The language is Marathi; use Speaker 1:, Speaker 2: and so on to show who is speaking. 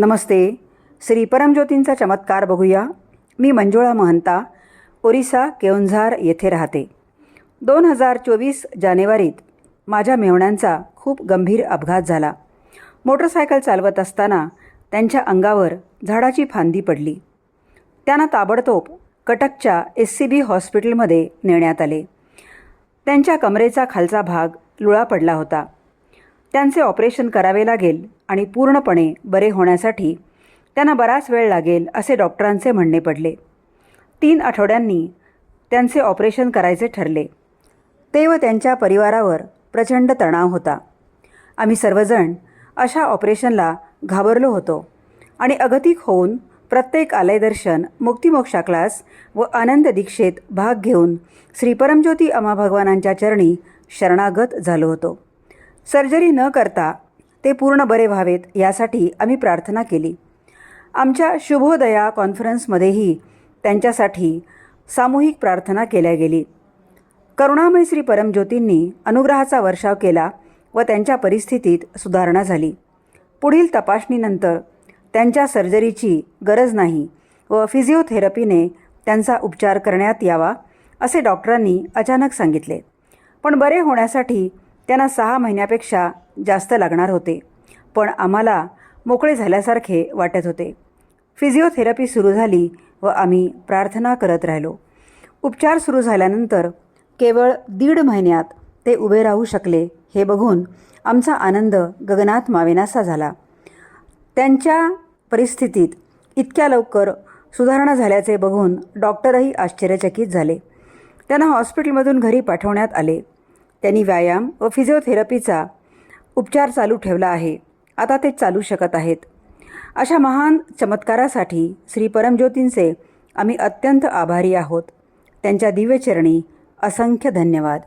Speaker 1: नमस्ते. श्री परमज्योतींचा चमत्कार बघूया. मी मंजुळा महंता ओरिसा केओंझार येथे राहते. दोन हजार चोवीस जानेवारीत माझ्या मेवण्यांचा खूप गंभीर अपघात झाला. मोटरसायकल चालवत असताना त्यांच्या अंगावर झाडाची फांदी पडली. त्यांना ताबडतोब कटकच्या एस सी बी हॉस्पिटलमध्ये नेण्यात आले. त्यांच्या कमरेचा खालचा भाग लुळा पडला होता. त्यांचे ऑपरेशन करावे लागेल आणि पूर्णपणे बरे होण्यासाठी त्यांना बराच वेळ लागेल असे डॉक्टरांचे म्हणणे पडले. तीन आठवड्यांनी त्यांचे ऑपरेशन करायचे ठरले. ते व त्यांच्या परिवारावर प्रचंड तणाव होता. आम्ही सर्वजण अशा ऑपरेशनला घाबरलो होतो आणि अगतिक होऊन प्रत्येक आलयदर्शन मुक्तिमोक्षा क्लास व आनंद दीक्षेत भाग घेऊन श्री परमज्योती अमा भगवानांच्या चरणी शरणागत झालो होतो. सर्जरी न करता ते पूर्ण बरे व्हावेत यासाठी आम्ही प्रार्थना केली. आमच्या शुभोदया कॉन्फरन्समध्येही त्यांच्यासाठी सामूहिक प्रार्थना केल्या गेली. करुणामय श्री परमज्योतींनी अनुग्रहाचा वर्षाव केला व त्यांच्या परिस्थितीत सुधारणा झाली. पुढील तपासणीनंतर त्यांच्या सर्जरीची गरज नाही व फिजिओथेरपीने त्यांचा उपचार करण्यात यावा असे डॉक्टरांनी अचानक सांगितले. पण बरे होण्यासाठी त्यांना सहा महिन्यापेक्षा जास्त लागणार होते. पण आम्हाला मोकळे झाल्यासारखे वाटत होते. फिजिओथेरपी सुरू झाली व आम्ही प्रार्थना करत राहिलो. उपचार सुरू झाल्यानंतर केवळ दीड महिन्यात ते उभे राहू शकले हे बघून आमचा आनंद गगनात मावेनासा झाला. त्यांच्या परिस्थितीत इतक्या लवकर सुधारणा झाल्याचे बघून डॉक्टरही आश्चर्यचकित झाले. त्यांना हॉस्पिटलमधून घरी पाठवण्यात आले. त्यांनी व्यायाम व फिजिओथेरपीचा उपचार चालू ठेवला आहे. आता ते चालू शकत आहेत. अशा महान चमत्कारासाठी श्री परमज्योतींचे आम्ही अत्यंत आभारी आहोत. त्यांच्या दिव्यचरणी असंख्य धन्यवाद.